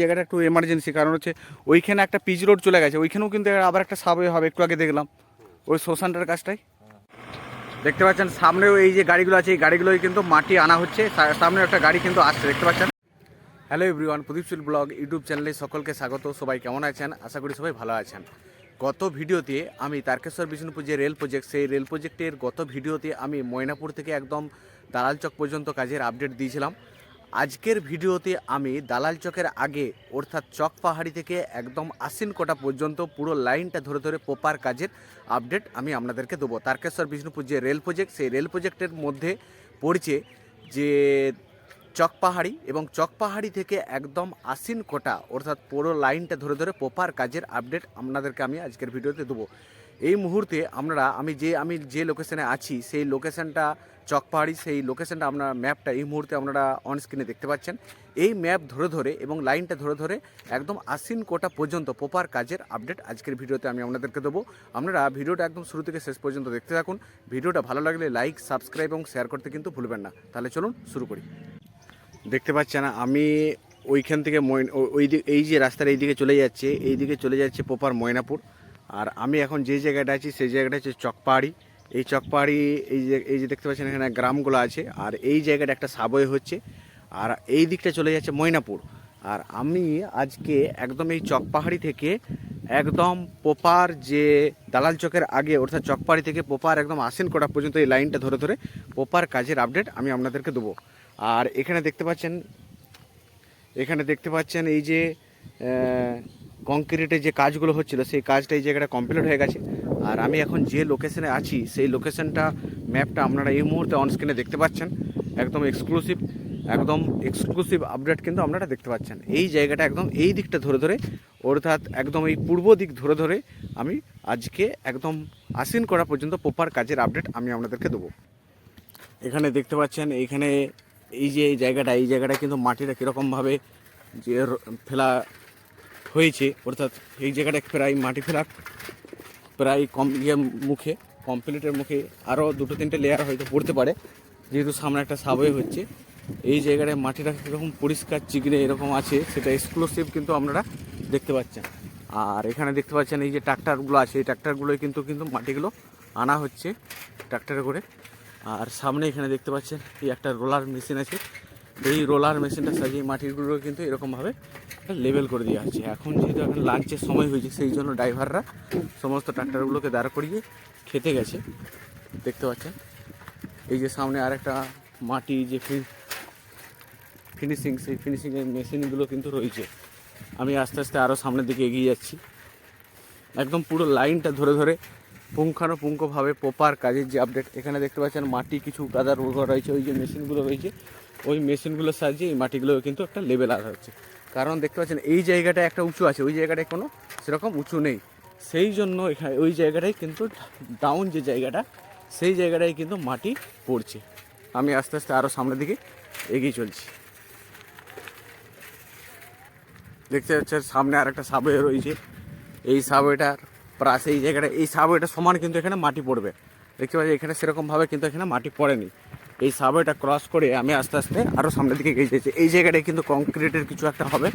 জায়গাটা একটু এমার্জেন্সি কারণ হচ্ছে ওইখানে একটা পিচ রোড চলে গেছে, ওইখানেও কিন্তু আবার একটা সাবওয়ে হবে, একটু আগে দেখলাম। ওই শ্মশানটার কাজটাই দেখতে পাচ্ছেন, সামনেও এই যে গাড়িগুলো আছে, এই গাড়িগুলোই কিন্তু মাটি আনা হচ্ছে সামনে একটা গাড়ি কিন্তু আসছে, দেখতে পাচ্ছেন? Hello everyone Pradipshil blog YouTube চ্যানেলে সকলকে স্বাগত, সবাই কেমন আছেন? আশা করি সবাই ভালো আছেন। গত ভিডিওতে আমি তারকেশ্বর বিষ্ণুপুর যে রেল প্রজেক্ট সেই রেল প্রজেক্টের গত ভিডিওতে আমি ময়নাপুর থেকে একদম দালাল চক পর্যন্ত কাজের আপডেট দিয়েছিলাম। আজকের ভিডিওতে আমি দালাল চকের আগে, অর্থাৎ চক পাহাড়ি থেকে একদম আশ্বিন কোটা পর্যন্ত পুরো লাইনটা ধরে ধরে পোপার কাজের আপডেট আমি আপনাদেরকে দেবো। তারকেশ্বর বিষ্ণুপুর যে রেল প্রজেক্ট সেই রেল প্রজেক্টের মধ্যে পড়ছে যে চক পাহাড়ি এবং চক পাহাড়ি থেকে একদম আশ্বিন কোটা, অর্থাৎ পুরো লাইনটা ধরে ধরে পোপার কাজের আপডেট আপনাদেরকে আমি আজকের ভিডিওতে দেবো। এই মুহূর্তে আমরা আমি যে আমি যে লোকেশনে আছি, সেই লোকেশনটা চকপাহাড়ি, সেই লোকেশনটা আপনার ম্যাপটা এই মুহূর্তে আপনারা অন স্ক্রিনে দেখতে পাচ্ছেন। এই ম্যাপ ধরে ধরে এবং লাইনটা ধরে ধরে একদম আশ্বিন কোটা পর্যন্ত পোপার কাজের আপডেট আজকের ভিডিওতে আমি আপনাদেরকে দেবো। আপনারা ভিডিওটা একদম শুরু থেকে শেষ পর্যন্ত দেখতে থাকুন। ভিডিওটা ভালো লাগলে লাইক সাবস্ক্রাইব এবং শেয়ার করতে কিন্তু ভুলবেন না। তাহলে চলুন শুরু করি। দেখতে পাচ্ছেন, আমি ওইখান থেকে ময়ন, ওই এই যে রাস্তার এই দিকে চলে যাচ্ছে এই দিকে চলে যাচ্ছে পোপার ময়নাপুর। আর আমি এখন যে জায়গাটা আছি, সেই জায়গাটা হচ্ছে চকপাহাড়ি এই চকপাহাড়ি এই যে এই যে দেখতে পাচ্ছেন এখানে গ্রামগুলো আছে, আর এই জায়গাটা একটা সাবওয়ে হচ্ছে। আর এই দিকটা চলে যাচ্ছে ময়নাপুর। আর আমি আজকে একদম এই চকপাহাড়ি থেকে একদম পোপার যে দালাল চকের আগে, অর্থাৎ চকপাহাড়ি থেকে পোপার একদম আসেন কোটা পর্যন্ত এই লাইনটা ধরে ধরে, পোপার কাজের আপডেট আমি আপনাদেরকে দেবো। আর এখানে দেখতে পাচ্ছেন, এখানে দেখতে পাচ্ছেন এই যে কংক্রিটের যে কাজগুলো হচ্ছিল, সেই কাজটা এই জায়গাটা কমপ্লিট হয়ে গেছে। আর আমি এখন যে লোকেশনে আছি, সেই লোকেশনটা ম্যাপটা আপনারা এই মুহূর্তে অনস্ক্রিনে দেখতে পাচ্ছেন। একদম এক্সক্লুসিভ একদম এক্সক্লুসিভ আপডেট কিন্তু আপনারা দেখতে পাচ্ছেন। এই জায়গাটা একদম এই দিকটা ধরে ধরে, অর্থাৎ একদম এই পূর্ব দিক ধরে ধরে আমি আজকে একদম আসিন করা পর্যন্ত প্রপার কাজের আপডেট আমি আপনাদেরকে দেবো। এখানে দেখতে পাচ্ছেন, এইখানে এই যে এই জায়গাটা এই জায়গাটা কিন্তু মাটিটা কীরকমভাবে যে ফেলা হয়েছে, অর্থাৎ এই জায়গাটা প্রায় মাটি ফেলার প্রায় কম ইয়ে মুখে কমপ্লিটের মুখে আরও দুটো তিনটে লেয়ার হয়তো পড়তে পারে, যেহেতু সামনে একটা সাবওয়ে হচ্ছে। এই জায়গাটায় মাটিটা কীরকম পরিষ্কার চিকড়ে এরকম আছে, সেটা এক্সক্লুসিভ কিন্তু আপনারা দেখতে পাচ্ছেন। আর এখানে দেখতে পাচ্ছেন এই যে ট্রাক্টারগুলো আছে, এই ট্রাক্টারগুলোই কিন্তু কিন্তু মাটিগুলো আনা হচ্ছে ট্রাক্টারে করে। আর সামনে এখানে দেখতে পাচ্ছেন, এই একটা রোলার মেশিন আছে। এই রোলার মেশিনটা সাজিয়ে মাটিগুলো কিন্তু এরকমভাবে লেভেল করে দেওয়া হচ্ছে। এখন যেহেতু এখন লাঞ্চের সময় হয়েছে, সেই জন্য ড্রাইভাররা সমস্ত ট্রাক্টরগুলোকে দাঁড় করিয়ে খেতে গেছে। দেখতে পাচ্ছেন? এই যে সামনে আরেকটা মাটি, যে ফিনিশিং সেই ফিনিশিংয়ের মেশিনগুলো কিন্তু রয়েছে। আমি আস্তে আস্তে আরও সামনের দিকে এগিয়ে যাচ্ছি। একদম পুরো লাইনটা ধরে ধরে পুঙ্খানুপুঙ্খভাবে প্রপার কাজের যে আপডেট এখানে দেখতে পাচ্ছেন মাটি কিছু কাদার উর্বর রয়েছে, ওই যে মেশিনগুলো রয়েছে। ওই মেশিনগুলোর সাহায্যে এই মাটিগুলো কিন্তু একটা লেভেল আনা হচ্ছে। কারণ দেখতে পাচ্ছেন, এই জায়গাটা একটা উঁচু আছে, ওই জায়গাটায় কোনো সেরকম উঁচু নেই। সেই জন্য এখানে ওই জায়গাটায় কিন্তু ডাউন যে জায়গাটা, সেই জায়গাটায় কিন্তু মাটি পড়ছে। আমি আস্তে আস্তে আরও সামনের দিকে এগিয়ে চলছি। দেখতে পাচ্ছেন, সামনে আর একটা সাবওয়ে রয়েছে। এই সাবওয়েটার পাশে এই জায়গাটা, এই সাবওয়েটার সমান কিন্তু এখানে মাটি পড়বে। দেখতে পাচ্ছি এখানে সেরকমভাবে কিন্তু এখানে মাটি পড়েনি। এই সাবওয়েটা ক্রস করে আমি আস্তে আস্তে আরও সামনের দিকে এগিয়ে যাচ্ছি। এই জায়গাটায় কিন্তু কংক্রিটের কিছু একটা হবে,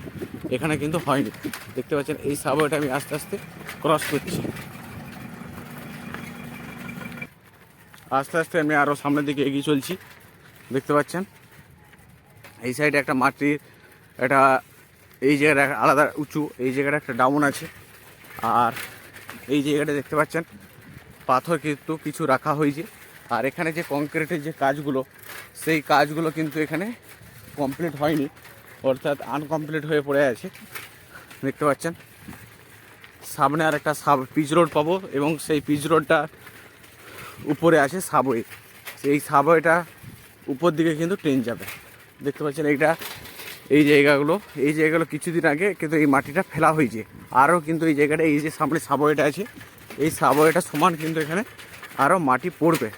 এখানে কিন্তু হয়নি। দেখতে পাচ্ছেন, এই সাবওয়েটা আমি আস্তে আস্তে ক্রস করছি। আস্তে আস্তে আমি আরও সামনের দিকে এগিয়ে চলছি। দেখতে পাচ্ছেন, এই সাইডে একটা মাটির একটা, এই জায়গাটা আলাদা উঁচু, এই জায়গাটা একটা ডাউন আছে। আর এই জায়গাটা দেখতে পাচ্ছেন, পাথর কিন্তু কিছু রাখা হয়েছে। আর এখানে যে কংক্রিটের যে কাজগুলো, সেই কাজগুলো কিন্তু এখানে কমপ্লিট হয়নি, অর্থাৎ আনকমপ্লিট হয়ে পড়ে আছে। দেখতে পাচ্ছেন? সামনে আর একটা সাব পিচ রোড পাবো এবং সেই পিচ রোডটা উপরে আছে সাবওয়ে সেই সাবওয়েটা উপর দিকে কিন্তু ট্রেন যাবে। দেখতে পাচ্ছেন এইটা, এই জায়গাগুলো এই জায়গাগুলো কিছুদিন আগে কিন্তু এই মাটিটা ফেলা হয়েছে। আরও কিন্তু এই জায়গাটা, এই যে সামনে সাবওয়েটা আছে, এই সাবওয়েটা সমান কিন্তু এখানে আরও মাটি পড়বে।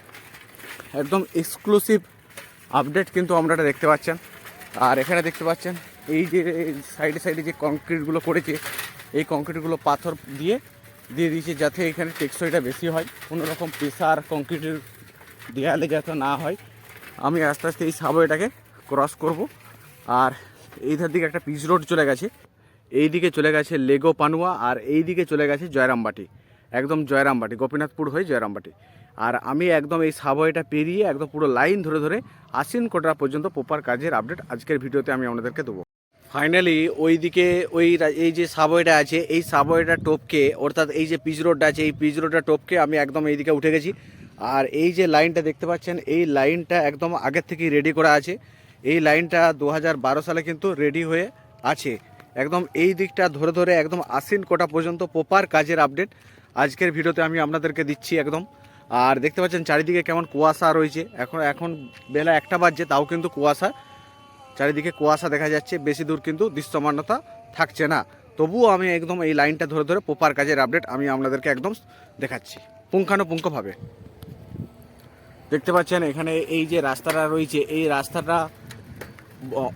একদম এক্সক্লুসিভ আপডেট কিন্তু আমরা এটা দেখতে পাচ্ছেন। আর এখানে দেখতে পাচ্ছেন, এই যে সাইডে সাইডে যে কংক্রিটগুলো করেছে, এই কংক্রিটগুলো পাথর দিয়ে দিয়ে দিয়েছে যাতে এখানে টেকসইটা বেশি হয়, কোনো রকম প্রেসার কংক্রিটের দেয়ালে যাতে না হয়। আমি আস্তে আস্তে এই সাবওয়েটাকে ক্রস করব। আর এই ধার দিকে একটা পিচ রোড চলে গেছে। এই দিকে চলে গেছে লেগো পানুয়া আর এই দিকে চলে গেছে জয়রামবাটি। একদম জয়রামবাটি, গোপীনাথপুর হয়ে জয়রামবাটি। আর আমি একদম এই সাবওয়েটা পেরিয়ে একদম পুরো লাইন ধরে ধরে আশ্বিন কোটরা পর্যন্ত প্রপার কাজের আপডেট আজকের ভিডিওতে আমি আপনাদেরকে দেবো। ফাইনালি ওই দিকে ওই এই যে সাবওয়েটা আছে, এই সাবওয়েটা টোপকে, অর্থাৎ এই যে পিচ রোডটা আছে, এই পিচ রোডটা টোপকে আমি একদম এই দিকে উঠে গেছি। আর এই যে লাইনটা দেখতে পাচ্ছেন, এই লাইনটা একদম আগের থেকেই রেডি করা আছে। এই লাইনটা দু হাজার বারো সালে কিন্তু রেডি হয়ে আছে। একদম এই দিকটা ধরে ধরে একদম আশ্বিন কোটা পর্যন্ত প্রপার কাজের আপডেট আজকের ভিডিওতে আমি আপনাদেরকে দিচ্ছি একদম। আর দেখতে পাচ্ছেন চারিদিকে কেমন কুয়াশা রয়েছে। এখন এখন বেলা একটা বাজছে, তাও কিন্তু কুয়াশা। চারিদিকে কুয়াশা দেখা যাচ্ছে, বেশি দূর কিন্তু দৃশ্যমানতা থাকছে না। তবুও আমি একদম এই লাইনটা ধরে ধরে প্রপার কাজের আপডেট আমি আপনাদেরকে একদম দেখাচ্ছি, পুঙ্খানুপুঙ্খভাবে। দেখতে পাচ্ছেন এখানে এই যে রাস্তাটা রয়েছে, এই রাস্তাটা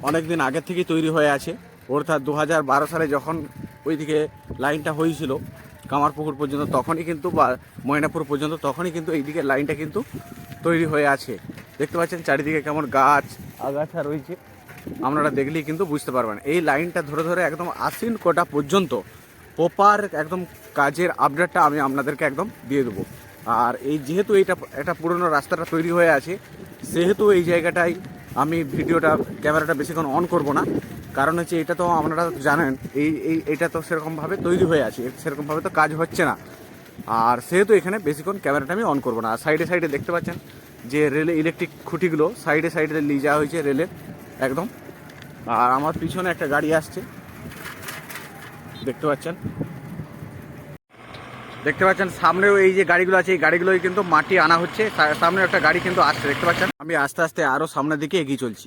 অনেক দিন আগের থেকেই তৈরি হয়ে আছে। অর্থাৎ দু হাজার বারো সালে যখন ওইদিকে লাইনটা হয়েছিল কামারপুকুর পর্যন্ত তখনই কিন্তু বা ময়নাপুর পর্যন্ত তখনই কিন্তু এইদিকে লাইনটা কিন্তু তৈরি হয়ে আছে। দেখতে পাচ্ছেন চারিদিকে কেমন গাছ, আগাছা রয়েছে। আপনারা দেখলেই কিন্তু বুঝতে পারবেন। এই লাইনটা ধরে ধরে একদম আশ্বিন কোটা পর্যন্ত প্রপার একদম কাজের আপডেটটা আমি আপনাদেরকে একদম দিয়ে দেবো। আর এই যেহেতু এইটা, একটা পুরনো রাস্তাটা তৈরি হয়ে আছে, সেহেতু এই জায়গাটায় আমি ভিডিওটা, ক্যামেরাটা বেশিক্ষণ অন করব না। কারণ হচ্ছে এটা তো আপনারা জানেন, এই এই, এটা তো সেরকমভাবে তৈরি হয়ে আছে সেরকমভাবে তো কাজ হচ্ছে না। আর সেহেতু এখানে বেশিক্ষণ ক্যামেরাটা আমি অন করব না। আর সাইডে সাইডে দেখতে পাচ্ছেন যে রেলে ইলেকট্রিক খুঁটিগুলো সাইডে সাইডে নিয়ে যাওয়া হয়েছে রেলের একদম। আর আমার পিছনে একটা গাড়ি আসছে। দেখতে পাচ্ছেন? দেখতে পাচ্ছেন, সামনেও এই যে গাড়িগুলো আছে, এই গাড়িগুলোই কিন্তু মাটি আনা হচ্ছে। সামনে একটা গাড়ি কিন্তু আসছে, দেখতে পাচ্ছেন? আমি আস্তে আস্তে আরও সামনের দিকে এগিয়ে চলছি।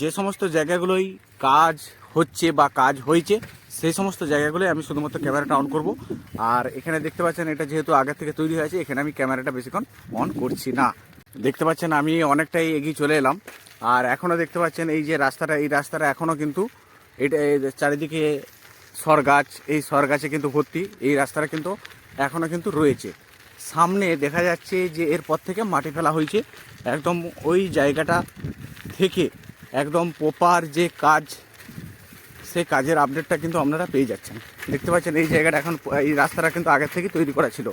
যে সমস্ত জায়গাগুলোই কাজ হচ্ছে বা কাজ হয়েছে, সেই সমস্ত জায়গাগুলোই আমি শুধুমাত্র ক্যামেরাটা অন করব। আর এখানে দেখতে পাচ্ছেন এটা যেহেতু আগে থেকে তৈরি হয়েছে, এখানে আমি ক্যামেরাটা বেশিক্ষণ অন করছি না। দেখতে পাচ্ছেন আমি অনেকটাই এগিয়ে চলে এলাম। আর এখনও দেখতে পাচ্ছেন এই যে রাস্তাটা, এই রাস্তাটা এখনও কিন্তু এটা চারিদিকে সর গাছ, এই সর গাছে কিন্তু ভর্তি, এই রাস্তাটা কিন্তু এখনও কিন্তু রয়েছে। সামনে দেখা যাচ্ছে যে এরপর থেকে মাটি ফেলা হয়েছে। একদম ওই জায়গাটা থেকে একদম প্রপার যে কাজ সেই কাজের আপডেটটা কিন্তু আপনারা পেয়ে যাচ্ছেন। দেখতে পাচ্ছেন এই জায়গাটা এখন, এই রাস্তাটা কিন্তু আগের থেকে তৈরি করা ছিল।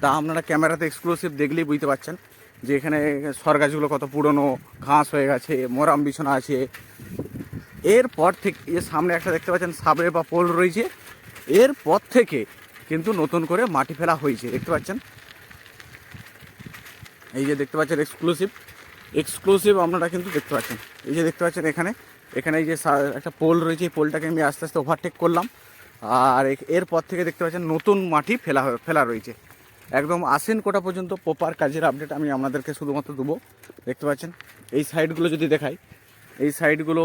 তা আপনারা ক্যামেরাতে এক্সক্লুসিভ দেখলেই বুঝতে পারছেন যে এখানে সর গাছগুলো কত পুরনো, ঘাস হয়ে গেছে, মরাম বিছানা আছে। এরপর থেকে যে সামনে একটা দেখতে পাচ্ছেন সাবে বা পোল রয়েছে। এরপর থেকে কিন্তু নতুন করে মাটি ফেলা হয়েছে, দেখতে পাচ্ছেন? এই যে দেখতে পাচ্ছেন এক্সক্লুসিভ এক্সক্লুসিভ আপনারা কিন্তু দেখতে পাচ্ছেন। এই যে দেখতে পাচ্ছেন এখানে এখানে এই যে একটা পোল রয়েছে, এই পোলটাকে আমি আস্তে আস্তে ওভারটেক করলাম। আর এরপর থেকে দেখতে পাচ্ছেন নতুন মাটি ফেলা ফেলা রয়েছে। একদম আশ্বিন কোটা পর্যন্ত প্রপার কাজের আপডেট আমি আপনাদেরকে শুধুমাত্র দেবো। দেখতে পাচ্ছেন, এই সাইডগুলো যদি দেখাই, এই সাইডগুলো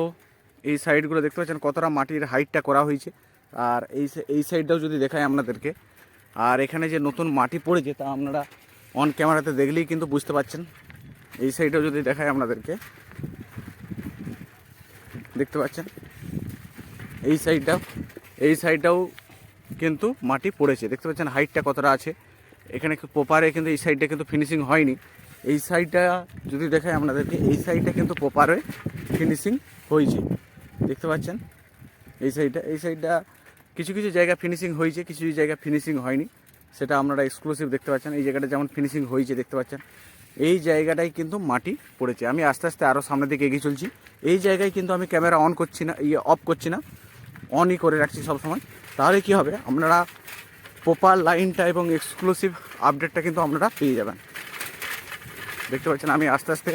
এই সাইডগুলো দেখতে পাচ্ছেন কতটা মাটির হাইটটা করা হয়েছে। আর এই এই সাইডটাও যদি দেখাই আপনাদেরকে, আর এখানে যে নতুন মাটি পড়েছে তা আপনারা অন ক্যামেরাতে দেখলেই কিন্তু বুঝতে পাচ্ছেন এই সাইডেও যদি দেখায় আপনাদেরকে। দেখতে পাচ্ছেন? এই সাইডটাও এই সাইডটাও কিন্তু মাটি পড়েছে। দেখতে পাচ্ছেন হাইটটা কতটা আছে? এখানে প্রপারে কিন্তু এই সাইডটা কিন্তু ফিনিশিং হয়নি। এই সাইডটা যদি দেখায় আপনাদেরকে, এই সাইডটা কিন্তু প্রপারে ফিনিশিং হয়েছে। দেখতে পাচ্ছেন? এই সাইডটা এই সাইডটা কিছু কিছু জায়গা ফিনিশিং হয়েছে, কিছু কিছু জায়গা ফিনিশিং হয়নি। সেটা আপনারা এক্সক্লুসিভ দেখতে পাচ্ছেন। এই জায়গাটা যেমন ফিনিশিং হয়েছে, দেখতে পাচ্ছেন। এই জায়গাটাই কিন্তু মাটি পড়েছে। আমি আস্তে আস্তে আরও সামনের দিকে এগিয়ে চলছি। এই জায়গায় কিন্তু আমি ক্যামেরা অন করছি না ইয়ে অফ করছি না। অনই করে রাখছি সবসময়। তাহলে কি হবে? আপনারা প্রপার লাইনটা এবং এক্সক্লুসিভ আপডেটটা কিন্তু আপনারা পেয়ে যাবেন। দেখতে পাচ্ছেন, আমি আস্তে আস্তে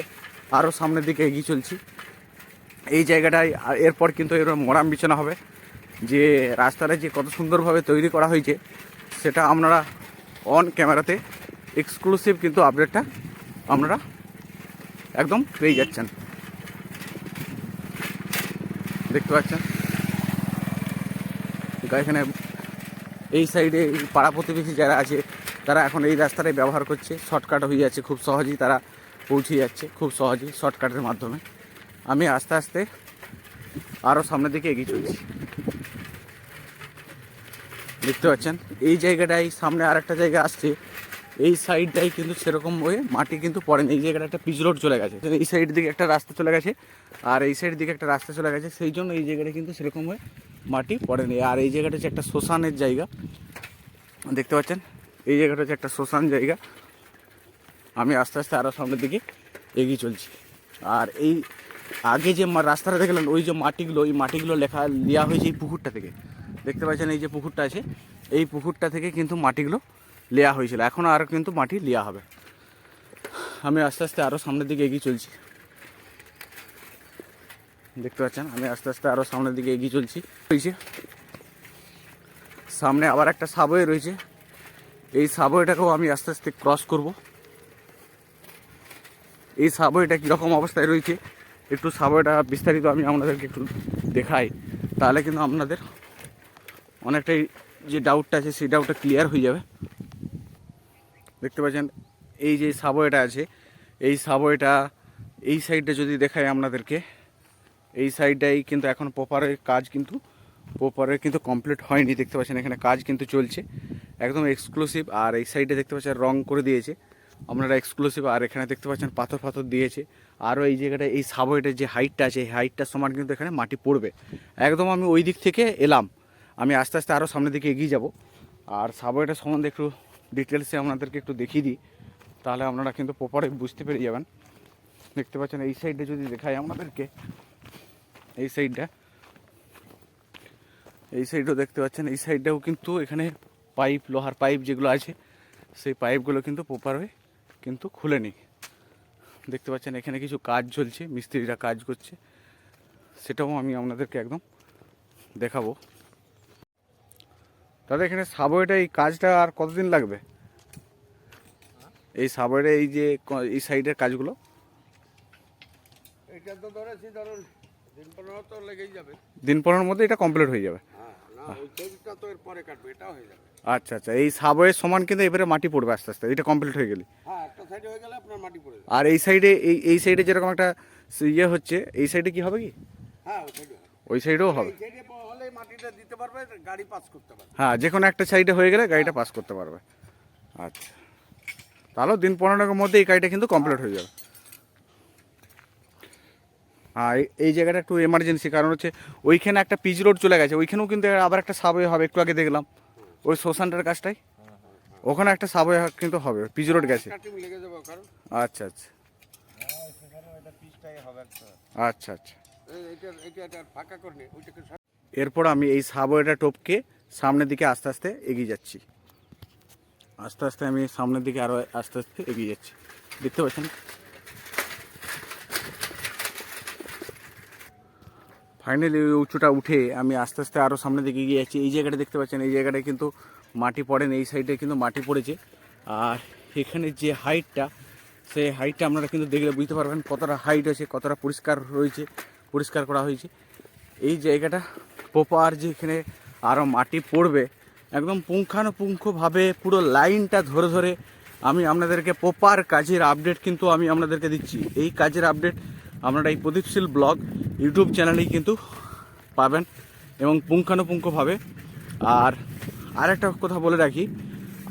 আরও সামনের দিকে এগিয়ে চলছি। এই জায়গাটায় এরপর কিন্তু এরকম মরাম বিছানা হবে। যে রাস্তাটা যে কত সুন্দরভাবে তৈরি করা হয়েছে, সেটা আপনারা অন ক্যামেরাতে এক্সক্লুসিভ কিন্তু আপডেটটা আপনারা একদম পেয়ে যাচ্ছেন। দেখতে পাচ্ছেন? এখানে এই সাইডে পাড়া প্রতিবেশী যারা আছে, তারা এখন এই রাস্তাটাই ব্যবহার করছে। শর্টকাট হয়ে যাচ্ছে, খুব সহজেই তারা পৌঁছে যাচ্ছে, খুব সহজেই শর্টকাটের মাধ্যমে। আমি আস্তে আস্তে আরও সামনের দিকে এগিয়ে চলছি। দেখতে পাচ্ছেন? এই জায়গাটাই সামনে আর একটা জায়গা আসছে। এই সাইডটাই কিন্তু সেরকম হয়ে মাটি কিন্তু পড়েনি এই জায়গাটা একটা পিচ রোড চলে গেছে। এই সাইড দিকে একটা রাস্তা চলে গেছে। আর এই সাইড দিকে একটা রাস্তা চলে গেছে। সেই জন্য এই জায়গাটা কিন্তু সেরকম হয়ে মাটি পড়েনি আর এই জায়গাটা হচ্ছে একটা শ্মশানের জায়গা। দেখতে পাচ্ছেন? এই জায়গাটা হচ্ছে একটা শ্মশান জায়গা। আমি আস্তে আস্তে আরও সামনের দিকে এগিয়ে চলছি। আর এই আগে যে রাস্তাটা দেখলেন, ওই যে মাটিগুলো, ওই মাটিগুলো লেখা দেওয়া হয়েছে এই পুকুরটা থেকে। দেখতে পাচ্ছেন এই যে পুকুরটা আছে, এই পুকুরটা থেকে কিন্তু মাটিগুলো নেওয়া হয়েছিল। এখন আর কিন্তু মাটি নেওয়া হবে। আমি আস্তে আস্তে আরও সামনের দিকে এগিয়ে চলছি। দেখতে পাচ্ছেন? আমি আস্তে আস্তে আরও সামনের দিকে এগিয়ে চলছি। রয়েছে। সামনে আবার একটা সাবওয়ে রয়েছে। এই সাবওয়েটাকেও আমি আস্তে আস্তে ক্রস করব। এই সাবওয়েটা কীরকম অবস্থায় রয়েছে? একটু সাবওয়েটা বিস্তারিত আমি আপনাদেরকে একটু দেখাই। তাহলে কিন্তু আপনাদের অনেকটাই যে ডাউটটা আছে, সেই ডাউটটা ক্লিয়ার হয়ে যাবে। দেখতে পাচ্ছেন, এই যে সাবওয়েটা আছে, এই সাবওয়েটা এই সাইডটা যদি দেখাই আপনাদেরকে, এই সাইডটাই কিন্তু এখন প্রপারের কাজ কিন্তু প্রপারের কিন্তু কমপ্লিট হয়নি, দেখতে পাচ্ছেন এখানে কাজ কিন্তু চলছে, একদম এক্সক্লুসিভ আর এই সাইডে দেখতে পাচ্ছেন রং করে দিয়েছে, আপনারা এক্সক্লুসিভ আর এখানে দেখতে পাচ্ছেন পাথর পাথর দিয়েছে, আরও এই জায়গাটা, এই সাবওয়েটের যে হাইটটা আছে, এই হাইটটার সমান কিন্তু এখানে মাটি পড়বে, একদম আমি ওই দিক থেকে এলাম, আমি আস্তে আস্তে আরও সামনের দিকে এগিয়ে যাব, আর সাবওয়েটার সম্বন্ধে একটু ডিটেলসে আপনাদেরকে একটু দেখিয়ে দিই, তাহলে আপনারা কিন্তু প্রপারে বুঝতে পেরে যাবেন। দেখতে পাচ্ছেন, এই সাইডে যদি দেখাই আপনাদেরকে, এই সাইডটা এই সাইডও দেখতে পাচ্ছেন, এই সাইডটাও কিন্তু এখানে পাইপ লোহার পাইপ যেগুলো আছে, সেই পাইপগুলো কিন্তু প্রপারভাবে কিন্তু খুলেনি দেখতে পাচ্ছেন, এখানে কিছু কাজ চলছে, মিস্ত্রিরা কাজ করছে, সেটাও আমি আপনাদেরকে একদম দেখাবো। দাদা এখানে সাবওয়েটা এই কাজটা আর কতদিন লাগবে? এই সাবওয়েটা এই যে এই সাইডের কাজগুলো? এটা তো ধরেছি ধরুন দিন পনেরো তো লেগেই যাবে। দিন পনেরোর মধ্যে এটা কমপ্লিট হয়ে যাবে? হ্যাঁ যাবে। আচ্ছা আচ্ছা এই সাবওয়ের সমান কিন্তু এবারে মাটি পড়বে আস্তে আস্তে এটা কমপ্লিট হয়ে গেলে। হ্যাঁ আর এই সাইডে এই এই সাইডে যেরকম একটা ইয়ে হচ্ছে এই সাইডে কি হবে কি? হ্যাঁ ওই সাইডেও হবে। মাটিটা দিতে পারবে গাড়ি পাস করতে পারবে। হ্যাঁ যে কোনো একটা সাইডে হয়ে গেলে গাড়িটা পাস করতে পারবে। আচ্ছা। তাহলে দিন পনেরোর মধ্যে এই গাড়িটা কিন্তু কমপ্লিট হয়ে যাবে। হ্যাঁ এই- এই জায়গাটা একটু এমার্জেন্সি কারণ হচ্ছে ওইখানে একটা পিচ রোড চলে গেছে ওইখানেও কিন্তু আবার একটা সাবওয়ে হবে একটু আগে দেখলাম। ওই শ্মশানটার কাজটাই। ওখানে একটা সাবওয়ে কিন্তু হবে পিচ রোড গেছে। আচ্ছা আচ্ছা। এটা পিসটাই হবে একটা। আচ্ছা আচ্ছা। এরপর আমি এই সাবওয়েটা টপকে সামনের দিকে আস্তে আস্তে এগিয়ে যাচ্ছি। আস্তে আস্তে আমি সামনের দিকে আরও আস্তে আস্তে এগিয়ে যাচ্ছি। দেখতে পাচ্ছেন? ফাইনালি ওই উঁচুটা উঠে আমি আস্তে আস্তে আরও সামনের দিকে এগিয়ে যাচ্ছি। এই জায়গাটা দেখতে পাচ্ছেন, এই জায়গাটায় কিন্তু মাটি পড়েন এই সাইডে কিন্তু মাটি পড়েছে। আর এখানে যে হাইটটা, সেই হাইটটা আপনারা কিন্তু দেখলে বুঝতে পারবেন কতটা হাইট আছে কতটা পরিষ্কার রয়েছে পরিষ্কার করা হয়েছে। এই জায়গাটা প্রপার যে এখানে আরও মাটি পড়বে, একদম পুঙ্খানুপুঙ্খভাবে পুরো লাইনটা ধরে ধরে আমি আপনাদেরকে প্রপার কাজের আপডেট কিন্তু আমি আপনাদেরকে দিচ্ছি। এই কাজের আপডেট আপনারা এই প্রদীপশীল ব্লগ ইউটিউব চ্যানেলেই কিন্তু পাবেন এবং পুঙ্খানুপুঙ্খভাবে। আর আরেকটা কথা বলে রাখি,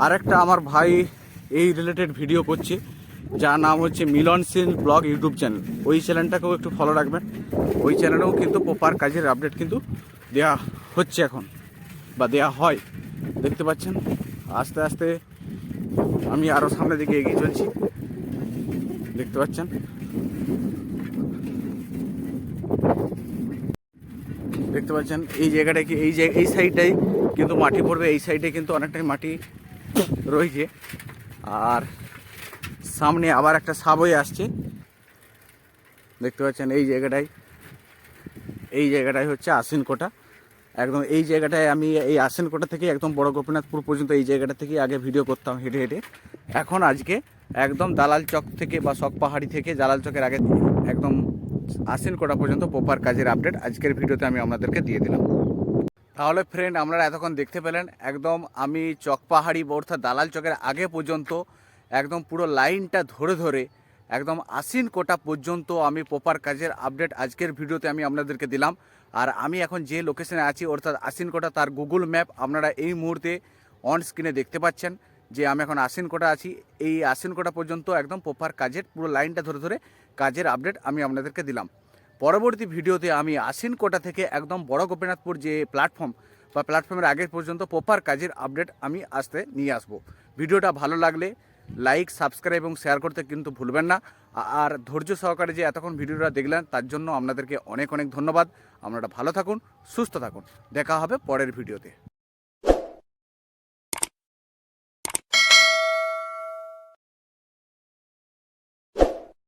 আরেকটা আমার ভাই এই রিলেটেড ভিডিও করছে। যার নাম হচ্ছে Milan Sen blog YouTube channel. ওই চ্যানেলটাকেও একটু ফলো রাখবেন। ওই চ্যানেলেও কিন্তু প্রপার কাজের আপডেট কিন্তু দেওয়া হচ্ছে এখন, বা দেওয়া হয়। দেখতে পাচ্ছেন? আস্তে আস্তে আমি আরও সামনের দিকে এগিয়ে চলছি। দেখতে পাচ্ছেন? দেখতে পাচ্ছেন? এই জায়গাটা কি, এই এই সাইডটাই কিন্তু মাটি পড়বে। এই সাইডে কিন্তু অনেকটাই মাটি রয়েছে। আর সামনে আবার একটা সাবই আসছে। দেখতে পাচ্ছেন এই জায়গাটায় এই জায়গাটায় হচ্ছে আশ্বিনকোটা একদম এই জায়গাটায় আমি এই আশ্বিনকোটা থেকে একদম বড় গোপীনাথপুর পর্যন্ত এই জায়গাটা থেকে আগে ভিডিও করতাম হেঁটে হেঁটে। এখন আজকে একদম দালাল চক থেকে বা শক পাহাড়ি থেকে দালাল চকের আগে একদম আশ্বিনকোটা পর্যন্ত প্রপার কাজের আপডেট আজকের ভিডিওতে আমি আপনাদেরকে দিয়ে দিলাম। তাহলে ফ্রেন্ড আপনারা এতক্ষণ দেখতে পেলেন, একদম আমি চক পাহাড়ি অর্থাৎ দালাল চকের আগে পর্যন্ত একদম পুরো লাইনটা ধরে ধরে, একদম আশ্বিন কোটা পর্যন্ত আমি প্রপার কাজের আপডেট আজকের ভিডিওতে আমি আপনাদেরকে দিলাম। আর আমি এখন যে লোকেশনে আছি, অর্থাৎ আশ্বিন কোটা, তার গুগল ম্যাপ আপনারা এই মুহূর্তে অন স্ক্রিনে দেখতে পাচ্ছেন যে আমি এখন আশ্বিন কোটা আছি। এই আশ্বিন কোটা পর্যন্ত একদম প্রপার কাজের, পুরো লাইনটা ধরে ধরে কাজের আপডেট আমি আপনাদেরকে দিলাম। পরবর্তী ভিডিওতে আমি আশ্বিন কোটা থেকে একদম বড় গোপীনাথপুর যে প্ল্যাটফর্ম বা প্ল্যাটফর্মের আগে পর্যন্ত প্রপার কাজের আপডেট আমি আসতে নিয়ে আসব। ভিডিওটা ভালো লাগলে লাইক সাবস্ক্রাইব এবং শেয়ার করতে কিন্তু ভুলবেন না। আর ধৈর্য সহকারে যে এতক্ষণ ভিডিওটা দেখলেন, তার জন্য আপনাদেরকে অনেক অনেক ধন্যবাদ। আপনারা ভালো থাকুন, সুস্থ থাকুন। দেখা হবে পরের ভিডিওতে।